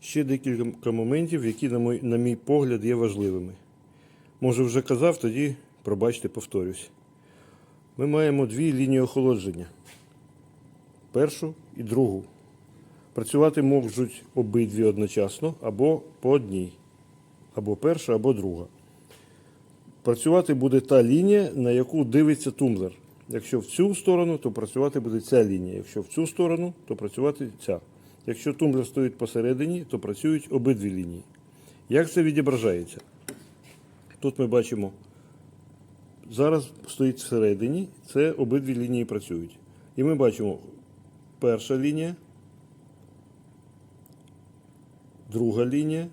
ще декілька моментів, які, на мій, на мій погляд, є важливими. Може, вже казав, тоді, пробачте, повторюсь. Ми маємо дві лінії охолодження: першу і другу. Працювати можуть обидві одночасно або по одній, або перша, або друга. Працювати буде та лінія, на яку дивиться тумблер. Якщо в цю сторону, то працювати буде ця лінія. Якщо в цю сторону, то працювати ця. Якщо тумблер стоїть посередині, то працюють обидві лінії. Як це відображається? Тут ми бачимо, зараз стоїть всередині, це обидві лінії працюють. І ми бачимо перша лінія, друга лінія.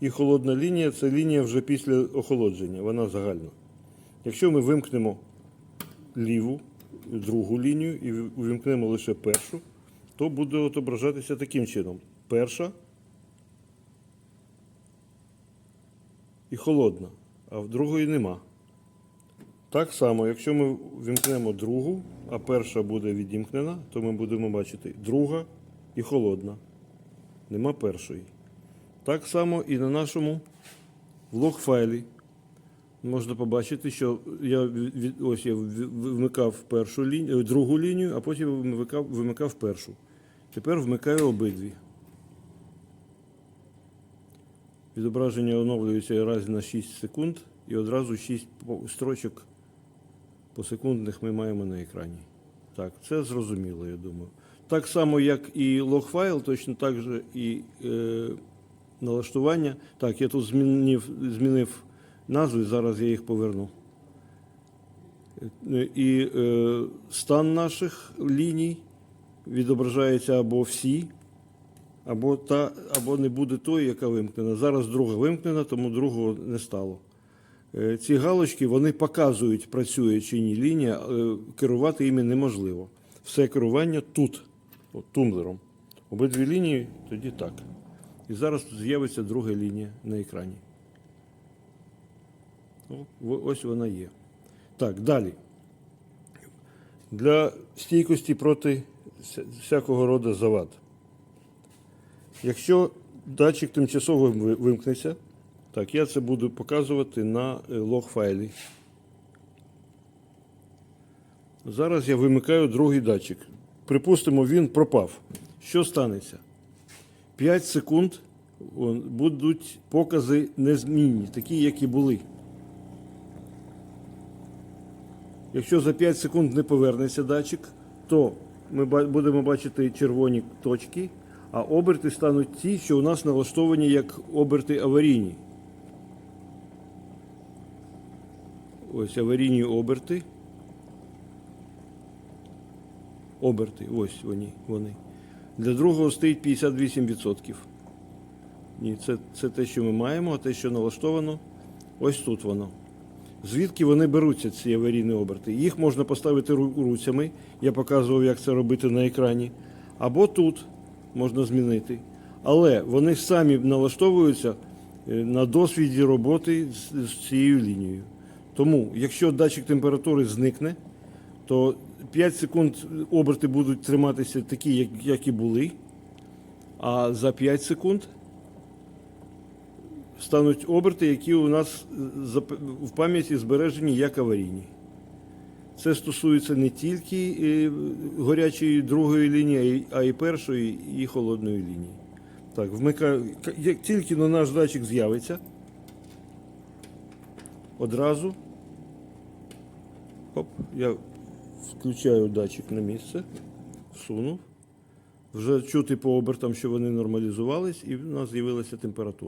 І холодна лінія це лінія вже після охолодження, вона загальна. Якщо ми вимкнемо ліву, другу лінію і вимкнемо лише першу, то буде відображатися таким чином. Перша і холодна, а в другої нема. Так само, якщо ми вимкнемо другу, а перша буде відімкнена, то ми будемо бачити друга і холодна. Нема першої. Так само і на нашому влог-файлі. Можна побачити, що я ось я вмикав першу лінію, другу лінію, а потім вмикав, вимикав першу. Тепер вмикаю обидві. Відображення оновлюється раз на 6 секунд і одразу 6 по- строчок посекундних ми маємо на екрані. Так, це зрозуміло, я думаю. Так само, як і лог-файл, точно так же і е, налаштування. Так, я тут змінив, змінив назви, зараз я їх поверну. Е, І е, стан наших ліній відображається або всі, або, та, або не буде тої, яка вимкнена. Зараз друга вимкнена, тому другого не стало. Е, Ці галочки вони показують, працює чи ні лінія, е, керувати іми неможливо. Все керування тут, тумблером. Обидві лінії тоді так. І зараз з'явиться друга лінія на екрані. Ось вона є. Так, далі. Для стійкості проти всякого роду завад. Якщо датчик тимчасово вимкнеться, так, я це буду показувати на е, лог-файлі. Зараз я вимикаю другий датчик. Припустимо, він пропав. Що станеться? 5 секунд будуть покази незмінні, такі, як і були. Якщо за 5 секунд не повернеться датчик, то ми будемо бачити червоні точки, а оберти стануть ті, що у нас налаштовані як оберти аварійні. Ось аварійні оберти. Оберти, ось вони. вони. Для другого стоїть 58%. Ні, це, це те, що ми маємо, а те, що налаштовано, ось тут воно. Звідки вони беруться, ці аварійні оберти? Їх можна поставити руцями, я показував, як це робити на екрані. Або тут можна змінити. Але вони самі налаштовуються е, на досвіді роботи з, цією лінією. Тому, якщо датчик температури зникне, то 5 секунд оберти будуть триматися такі, як і були. А за 5 секунд стануть оберти, які у нас е, в пам'яті збережені як аварійні. Це стосується не тільки е, горячої другої лінії, а й- першої і холодної лінії. Так, вмикаю. Як тільки на наш датчик з'явиться, одразу Оп, я включаю датчик на місце, всунув. Вже чути по обертам, що вони нормалізувались, і в нас з'явилася температура.